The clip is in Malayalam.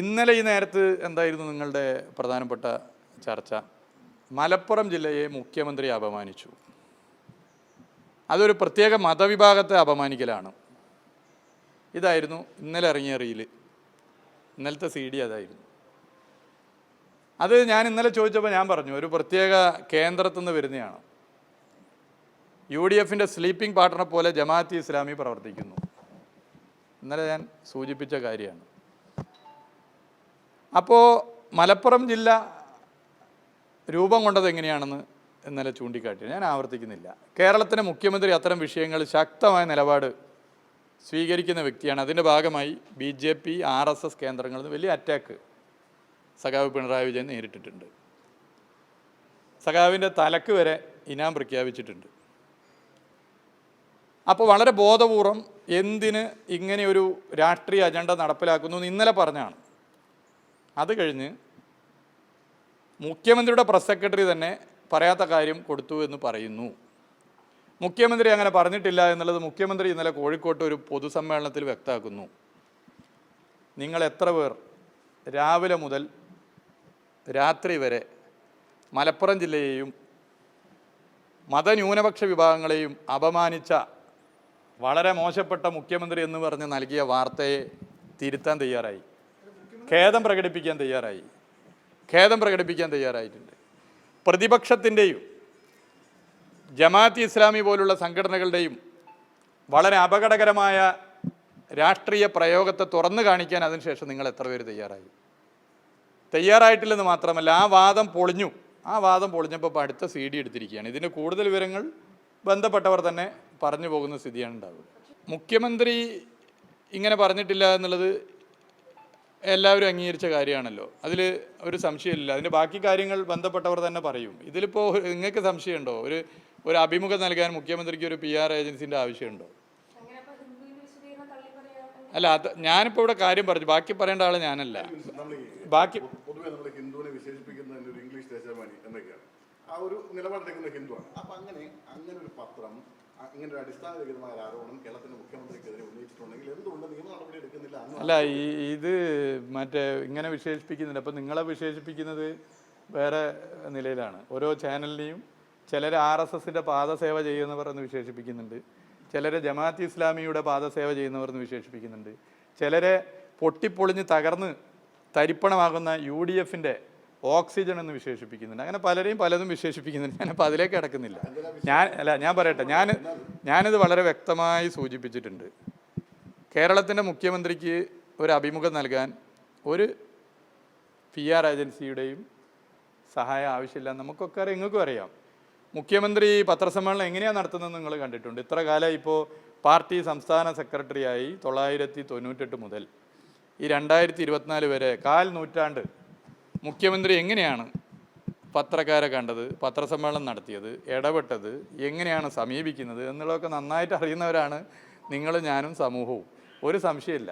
ഇന്നലെ ഈ നേരത്ത് എന്തായിരുന്നു നിങ്ങളുടെ പ്രധാനപ്പെട്ട ചർച്ച? മലപ്പുറം ജില്ലയെ മുഖ്യമന്ത്രി അപമാനിച്ചു. അതൊരു പ്രത്യേക മതവിഭാഗത്തെ അപമാനിക്കലാണ്. ഇതായിരുന്നു ഇന്നലെ ഇറങ്ങിയ റീൽ. ഇന്നലത്തെ സി ഡി അതായിരുന്നു. അത് ഞാൻ ഇന്നലെ ചോദിച്ചപ്പോൾ ഞാൻ പറഞ്ഞു ഒരു പ്രത്യേക കേന്ദ്രത്തിൽ നിന്ന് വരുന്നതാണ്. യു ഡി എഫിന്റെ സ്ലീപ്പിംഗ് പാർട്ണർ പോലെ ജമാഅത്ത് ഇസ്ലാമി പ്രവർത്തിക്കുന്നു. ഇന്നലെ ഞാൻ സൂചിപ്പിച്ച കാര്യമാണ്. അപ്പോൾ മലപ്പുറം ജില്ല രൂപം കൊണ്ടത് എങ്ങനെയാണെന്ന് ഇന്നലെ ചൂണ്ടിക്കാട്ടി. ഞാൻ ആവർത്തിക്കുന്നില്ല. കേരളത്തിലെ മുഖ്യമന്ത്രി അത്തരം വിഷയങ്ങൾ ശക്തമായ നിലപാട് സ്വീകരിക്കുന്ന വ്യക്തിയാണ്. അതിന്റെ ഭാഗമായി B J P R S S കേന്ദ്രങ്ങളിൽ നിന്ന് വലിയ അറ്റാക്ക് സഖാവ് പിണറായി വിജയൻ നേരിട്ടിട്ടുണ്ട്. സഖാവിന്റെ തലക്ക് വരെ ഇനാം പ്രഖ്യാപിച്ചിട്ടുണ്ട്. അപ്പോൾ വളരെ ബോധപൂർവം എന്തിന് ഇങ്ങനെയൊരു രാഷ്ട്രീയ അജണ്ട നടപ്പിലാക്കുന്നു എന്ന് ഇന്നലെ പറഞ്ഞാണ്. അത് കഴിഞ്ഞ് മുഖ്യമന്ത്രിയുടെ പ്രസ് സെക്രട്ടറി തന്നെ പറയാത്ത കാര്യം കൊടുത്തു എന്ന് പറയുന്നു. മുഖ്യമന്ത്രി അങ്ങനെ പറഞ്ഞിട്ടില്ല എന്നുള്ളത് മുഖ്യമന്ത്രി ഇന്നലെ കോഴിക്കോട്ട് ഒരു പൊതുസമ്മേളനത്തിൽ വ്യക്തമാക്കുന്നു. നിങ്ങൾ എത്ര പേർ രാവിലെ മുതൽ രാത്രി വരെ മലപ്പുറം ജില്ലയെയും മതന്യൂനപക്ഷ വിഭാഗങ്ങളെയും അപമാനിച്ച വളരെ മോശപ്പെട്ട മുഖ്യമന്ത്രി എന്ന് പറഞ്ഞ് നൽകിയ വാർത്തയെ തിരുത്താൻ തയ്യാറായി. ഖേദം പ്രകടിപ്പിക്കാൻ തയ്യാറായി. ഖേദം പ്രകടിപ്പിക്കാൻ തയ്യാറായിട്ടുണ്ട്. പ്രതിപക്ഷത്തിന്റെയും ജമാഅത്ത് ഇസ്ലാമി പോലുള്ള സംഘടനകളുടെയും വളരെ അപകടകരമായ രാഷ്ട്രീയ പ്രയോഗത്തെ തുറന്നു കാണിക്കാൻ അതിനുശേഷം നിങ്ങൾ എത്ര പേര് തയ്യാറായി? തയ്യാറായിട്ടില്ലെന്ന് മാത്രമല്ല ആ വാദം പൊളിഞ്ഞു. ആ വാദം പൊളിഞ്ഞപ്പോൾ അടുത്ത സി ഡി എടുത്തിരിക്കുകയാണ്. ഇതിന്റെ കൂടുതൽ വിവരങ്ങൾ ബന്ധപ്പെട്ടവർ തന്നെ പറഞ്ഞു പോകുന്ന സ്ഥിതിയാണ് ഉണ്ടാവുക. മുഖ്യമന്ത്രി ഇങ്ങനെ പറഞ്ഞിട്ടില്ല എന്നുള്ളത് എല്ലാവരും അംഗീകരിച്ച കാര്യമാണല്ലോ. അതിൽ ഒരു സംശയമില്ല. അതിന്റെ ബാക്കി കാര്യങ്ങൾ ബന്ധപ്പെട്ടവർ തന്നെ പറയും. ഇതിലിപ്പോൾ നിങ്ങൾക്ക് സംശയമുണ്ടോ? ഒരു ഒരു അഭിമുഖം നൽകാൻ മുഖ്യമന്ത്രിക്ക് ഒരു പി ആർ ഏജൻസിന്റെ ആവശ്യമുണ്ടോ? അല്ല അത് ഞാനിപ്പോൾ ഇവിടെ കാര്യം പറഞ്ഞു. ബാക്കി പറയേണ്ട ആൾ ഞാനല്ല. ബാക്കി ഹിന്ദുവിനെ വിശേഷിപ്പിക്കുന്നതിന് ഒരു ഇംഗ്ലീഷ് ദേശാഭിമാനി എന്നൊക്കെയാണ്. ആ ഒരു നിലപാടെടുക്കുന്ന ഹിന്ദുവാണ്. അപ്പൊ അങ്ങനെ അങ്ങനെ ഒരു ഇങ്ങനെ ഒരു അടിസ്ഥാനരഹിതമായ ആരോപണം കേരളത്തിന്റെ മുഖ്യമന്ത്രിക്കെതിരെ ഉന്നയിച്ചിട്ടുണ്ടെങ്കിൽ എന്തുകൊണ്ട് നിയമ നടപടി എടുക്കുന്നില്ല അല്ല ഈ ഇത് മറ്റേ ഇങ്ങനെ വിശേഷിപ്പിക്കുന്നുണ്ട് അപ്പം നിങ്ങളെ വിശേഷിപ്പിക്കുന്നത് വേറെ നിലയിലാണ്. ഓരോ ചാനലിനെയും ചിലർ ആർ എസ് എസിന്റെ പാദസേവ ചെയ്യുന്നവർ എന്ന് വിശേഷിപ്പിക്കുന്നുണ്ട്. ചിലരെ ജമാഅത്ത് ഇസ്ലാമിയുടെ പാദസേവ ചെയ്യുന്നവർ എന്ന് വിശേഷിപ്പിക്കുന്നുണ്ട്. ചിലരെ പൊട്ടിപ്പൊളിഞ്ഞ് തകർന്ന് തരിപ്പണമാകുന്ന യു ഡി എഫിന്റെ ഓക്സിജൻ എന്ന് വിശേഷിപ്പിക്കുന്നുണ്ട്. അങ്ങനെ പലരെയും പലതും വിശേഷിപ്പിക്കുന്നുണ്ട്. ഞാനപ്പോൾ അതിലേക്ക് കിടക്കുന്നില്ല. ഞാൻ അല്ല ഞാൻ പറയട്ടെ. ഞാൻ ഞാനിത് വളരെ വ്യക്തമായി സൂചിപ്പിച്ചിട്ടുണ്ട്. കേരളത്തിന്റെ മുഖ്യമന്ത്രിക്ക് ഒരു അഭിമുഖം നൽകാൻ ഒരു പി ആർ ഏജൻസിയുടെയും സഹായം ആവശ്യമില്ല. നമുക്കൊക്കെ അറിയാം നിങ്ങൾക്കും അറിയാം. മുഖ്യമന്ത്രി പത്രസമ്മേളനം എങ്ങനെയാണ് നടത്തുന്നത് നിങ്ങൾ കണ്ടിട്ടുണ്ട്. ഇത്ര കാലം ഇപ്പോൾ പാർട്ടി സംസ്ഥാന സെക്രട്ടറിയായി തൊള്ളായിരത്തി തൊണ്ണൂറ്റെട്ട് മുതൽ ഈ രണ്ടായിരത്തി ഇരുപത്തിനാല് വരെ കാൽ നൂറ്റാണ്ട് മുഖ്യമന്ത്രി എങ്ങനെയാണ് പത്രക്കാരെ കണ്ടത് പത്രസമ്മേളനം നടത്തിയത് ഇടപെട്ടത് എങ്ങനെയാണ് സമീപിക്കുന്നത് എന്നുള്ളതൊക്കെ നന്നായിട്ട് അറിയുന്നവരാണ് നിങ്ങൾ ഞാനും സമൂഹവും. ഒരു സംശയമില്ല